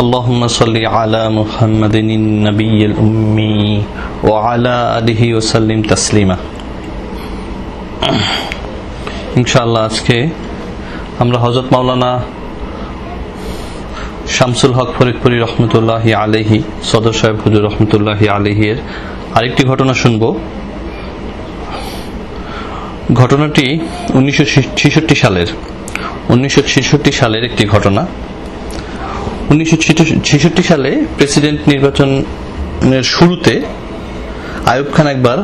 اللهم صل على محمد النبي الأمي وعلى آله وسلم تسليما ইনশাআল্লাহ আজকে আমরা হজরত মাওলানা শামসুল হক ফরিদপুরি রহমতুল্লাহি আলহি সদর সাহেব হুজুর রহমতুল্লাহি আলহির আরেকটি ঘটনা শুনব ঘটনাটি উনিশশো ছেষট্টি সালের উনিশশো ছেষট্টি সালের একটি ঘটনা উনিশশো ছেষট্টি সালে প্রেসিডেন্ট নির্বাচনের শুরুতে আয়ুব খান একবার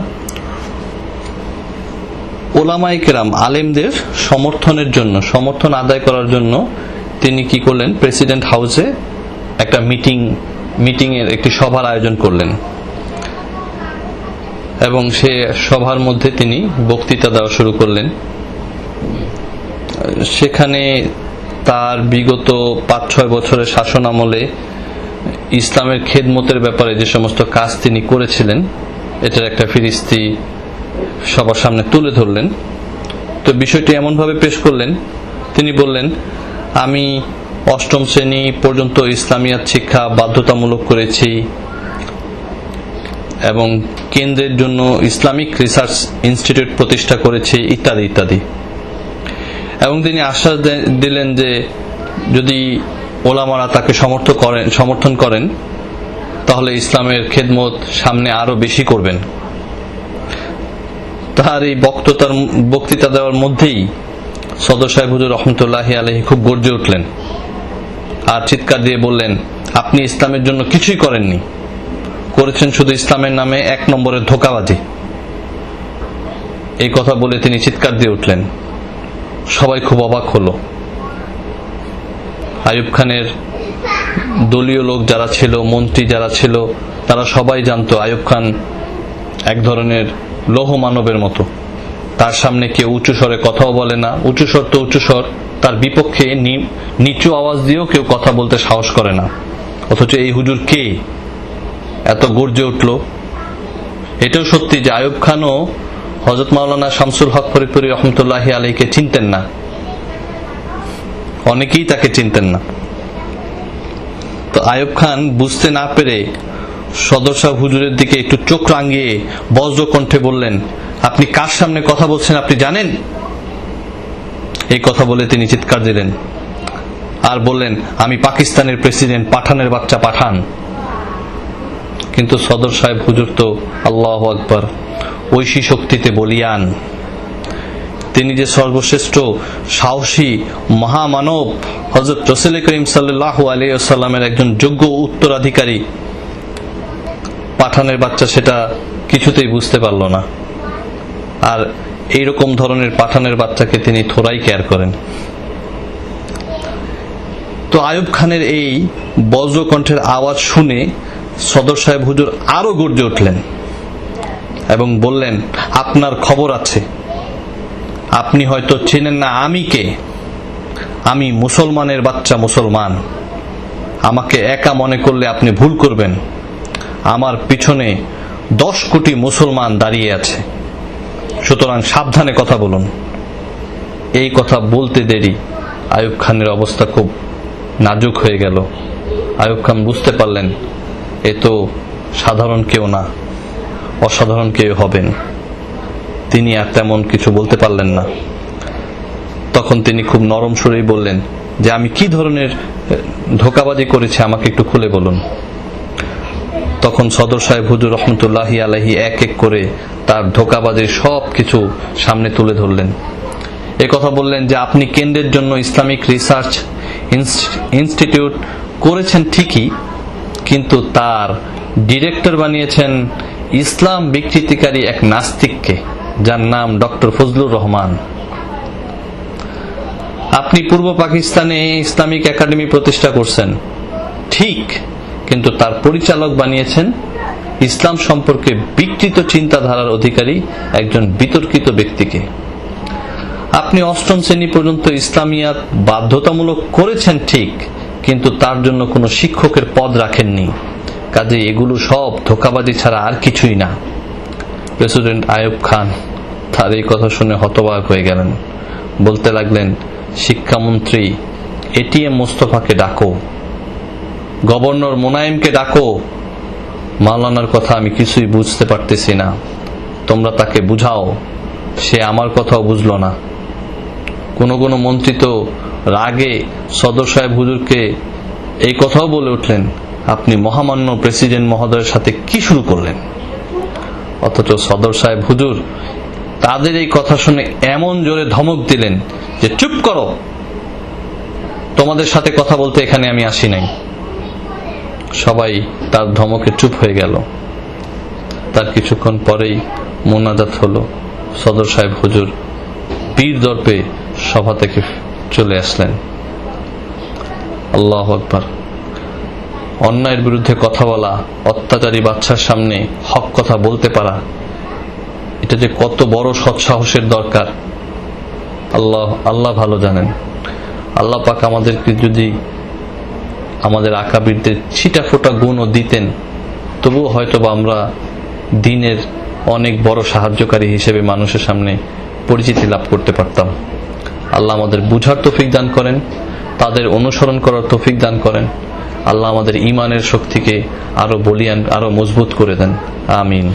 ওলামাই কেরাম আলেমদের সমর্থনের জন্য, সমর্থন আদায় করার জন্য তিনি কি করলেন? প্রেসিডেন্ট হাউসে একটা মিটিং মিটিং এর একটি সভার আয়োজন করলেন। এবং সে সভার মধ্যে তিনি বক্তৃতা দেওয়া শুরু করলেন। সেখানে তার বিগত পাঁচ ছয় বছরের শাসন আমলে ইসলামের খেদমতের ব্যাপারে যে সমস্ত কাজ তিনি করেছিলেন, এটার একটা ফিরিস্তি সবার সামনে তুলে ধরলেন। তো বিষয়টি এমনভাবে পেশ করলেন, তিনি বললেন, আমি অষ্টম শ্রেণি পর্যন্ত ইসলামিয়াত শিক্ষা বাধ্যতামূলক করেছি এবং কেন্দ্রের জন্য ইসলামিক রিসার্চ ইনস্টিটিউট প্রতিষ্ঠা করেছি, ইত্যাদি ইত্যাদি। এবং তিনি আশ্বাস দিলেন যে যদি ওলামারা তাকে সমর্থ করেন, সমর্থন করেন, তাহলে ইসলামের খেদমত সামনে আরও বেশি করবেন। তার এই বক্ততার বক্তৃতা দেওয়ার মধ্যেই সদর সাহেব রহমতুল্লাহি আলহী খুব গর্জে উঠলেন। আর চিৎকার দিয়ে বললেন, আপনি ইসলামের জন্য কিছুই করেননি। করেছেন শুধু ইসলামের নামে এক নম্বরের ধোকাবাজি। এই কথা বলে তিনি চিৎকার দিয়ে উঠলেন। সবাই খুব অবাক হলো। আয়ুব খানের দলীয় লোক যারা ছিল, মন্ত্রী যারা ছিল, তারা সবাই জানতো আয়ুব খান এক ধরনের লৌহ মানবের মতো। তার সামনে কেউ উঁচু স্বরে কথাও বলে না। উঁচু স্বর তো উঁচু স্বর, তার বিপক্ষে নিচু আওয়াজ দিয়েও কেউ কথা বলতে সাহস করে না। অথচ এই হুজুর কে? এত গর্জে উঠল। এটাও সত্যি যে আয়ুব খানও হজরত মাওলানা শামসুল হক ফরিদপুরি রহমতুল্লাহি আলীকে চিনতেন না। অনেকেই তাকে চিনতেন না। তো আয়ুব খান বুঝতে না পেরে সদর হুজুরের দিকে একটু চোখ রাঙিয়ে বজ্র কণ্ঠে বললেন, আপনি কার সামনে কথা বলছেন আপনি জানেন? এই কথা বলে তিনি চিৎকার দিলেন। আর বললেন, আমি পাকিস্তানের প্রেসিডেন্ট পাঠানের বাচ্চা পাঠান। কিন্তু সদর সাহেব হুজুর তো আল্লাহ আকবর, ঐশী শক্তিতে বলিয়ান। তিনি যে সর্বশ্রেষ্ঠ সাহসী মহামানব হজরত রসুল করিম সাল্লাহ আলিয়াল্লামের একজন যোগ্য উত্তরাধিকারী পাঠানের বাচ্চা সেটা কিছুতেই বুঝতে পারল না। আর এইরকম ধরনের পাঠানের বাচ্চাকে তিনি থোড়াই কেয়ার করেন। তো আয়ুব খানের এই বজ্রকণ্ঠের আওয়াজ শুনে সদর সাহেব হুজুর আরও গর্জে উঠলেন এবং বললেন, আপনার খবর আছে। আপনি হয়তো চেনেন না আমি কে। আমি মুসলমানের বাচ্চা মুসলমান। আমাকে একা মনে করলে আপনি ভুল করবেন। আমার পিছনে দশ কোটি মুসলমান দাঁড়িয়ে আছে। সুতরাং সাবধানে কথা বলুন। এই কথা বলতে দেরি। আয়ুব খানের অবস্থা খুব নাজুক হয়ে গেল। আয়ুব খান বুঝতে পারলেন এ তো সাধারণ কেউ না, অসাধারণ কেউ হবেন। তিনি আর তেমন কিছু বলতে পারলেন না। তখন তিনি খুব নরম সুরেই বললেন, যে আমি কি ধরনের ধোকাবাজি করেছি আমাকে একটু খুলে বলুন। তখন সদর সাহেব হুজুর রহমতুল্লাহি আলহি এক এক করে তার ধোকাবাজির সব কিছু সামনে তুলে ধরলেন। এ কথা বললেন যে, আপনি কেন্দ্রের জন্য ইসলামিক রিসার্চ ইনস্টিটিউট করেছেন ঠিকই কিন্তু তার ডিরেক্টর বানিয়েছেন ইসলাম বিকৃতিকারী এক নাস্তিককে, যার নাম ডক্টর ফজলুর রহমান। আপনি পূর্ব পাকিস্তানে ইসলামিক একাডেমি প্রতিষ্ঠা করছেন। ঠিক, কিন্তু তার পরিচালক বানিয়েছেন ইসলাম সম্পর্কে বিকৃত চিন্তাধারার অধিকারী একজন বিতর্কিত ব্যক্তিকে। আপনি অষ্টম শ্রেণি পর্যন্ত ইসলামিয়াত বাধ্যতামূলক করেছেন ঠিক কিন্তু তার জন্য কোনো শিক্ষকের পদ রাখেননি। কাজে এগুলো সব ধোকাবাজি ছাড়া আর কিছুই না। প্রেসিডেন্ট আয়ুব খান তার এই কথা শুনে হতবাক হয়ে গেলেন। বলতে লাগলেন, শিক্ষামন্ত্রী এটিএম মোস্তফাকে ডাকো। গভর্নর মোনায়েমকে ডাকো। মাওলানার কথা আমি কিছুই বুঝতে পারতেছি না। তোমরা তাকে বুঝাও। সে আমার কথাও বুঝলো না। কোন কোন মন্ত্রী তো রাগে সদর সাহেব হুজুরকে এই কথাও বলে উঠলেন, আপনি মহামান্য প্রেসিডেন্ট মহোদয়ের সাথে কি শুরু করলেন? অথচ সদর সাহেব হুজুর তাদের এই কথা শুনে এমন জোরে ধমক দিলেন যে, চুপ করো, তোমাদের সাথে কথা বলতে এখানে আমি আসি নাই। সবাই তার ধমকে চুপ হয়ে গেল। তার কিছুক্ষণ পরেই মোনাজাত হলো। সদর সাহেব হুজুর বীর দর্পে সভা থেকে চলে আসলেন। আল্লাহ আকবার। অন্যায়ের বিরুদ্ধে কথা বলা, অত্যাচারী বাচ্চার সামনে হক কথা বলতে পারা, এটা যে কত বড় সৎসাহসের দরকার। আল্লাহ আল্লাহ ভালো জানেন। আল্লাহ পাক আমাদেরকে যদি আমাদের আকাবিরদের ছিটা ফোটা গুণও দিতেন, তবুও হয়তো বা আমরা দিনের অনেক বড় সাহায্যকারী হিসেবে মানুষের সামনে পরিচিতি লাভ করতে পারতাম। আল্লাহ আমাদের বুঝার তৌফিক দান করেন, তাদের অনুসরণ করার তৌফিক দান করেন। আল্লাহ আমাদের ইমানের শক্তিকে আরও বলিয়ান, আরও মজবুত করে দেন। আমিন।